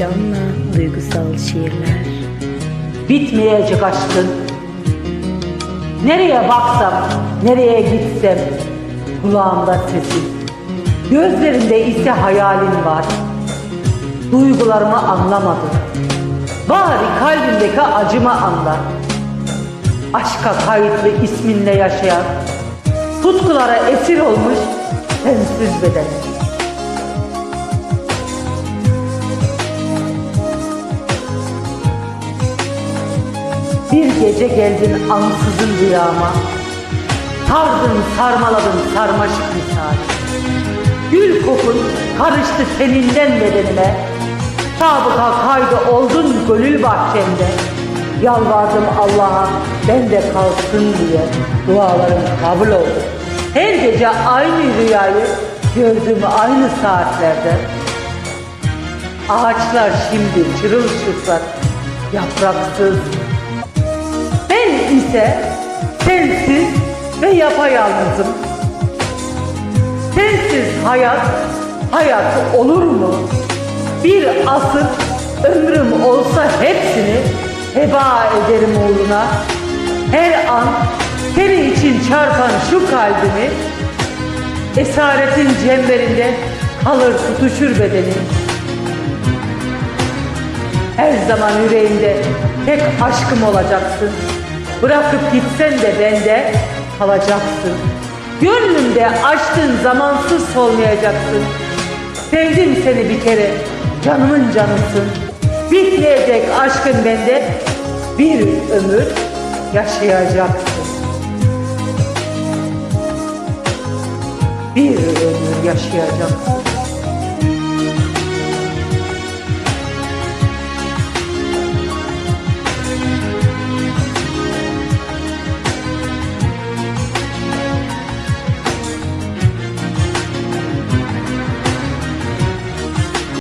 heyecanla duygusal şiirler. Bitmeyecek aşkın. Nereye baksam, nereye gitsem kulağımda sesin. Gözlerinde ise hayalin var. Duygularımı anlamadın. Bari kalbimdeki acımı anla. Aşka kayıtlı isminle yaşayan, tutkulara esir olmuş sensiz beden. Bir gece geldin ansızın rüyama. Sardın sarmaladın sarmaşık misali. Gül kokun karıştı seninden bedenime. Sabıka kaydı oldun gönül bahçemde. Yalvardım Allah'a ben de kalsın diye. Dualarım kabul oldu. Her gece aynı rüyayı gördüm aynı saatlerde. Ağaçlar şimdi çırılçıplak, yapraksız, ise sensiz ve yapayalnızım. Sensiz hayat, hayat olur mu? Bir asır ömrüm olsa hepsini heba ederim uğruna. Her an senin için çarpan şu kalbimi, esaretin çemberinde kalır tutuşur bedenim. Her zaman yüreğimde tek aşkım olacaksın. Bırakıp gitsen de bende kalacaksın. Gönlümde açtığın zamansız solmayacaksın. Sevdim seni bir kere, canımın canısın. Bitmeyecek aşkın bende, bir ömür yaşayacaksın. Bir ömür yaşayacaksın.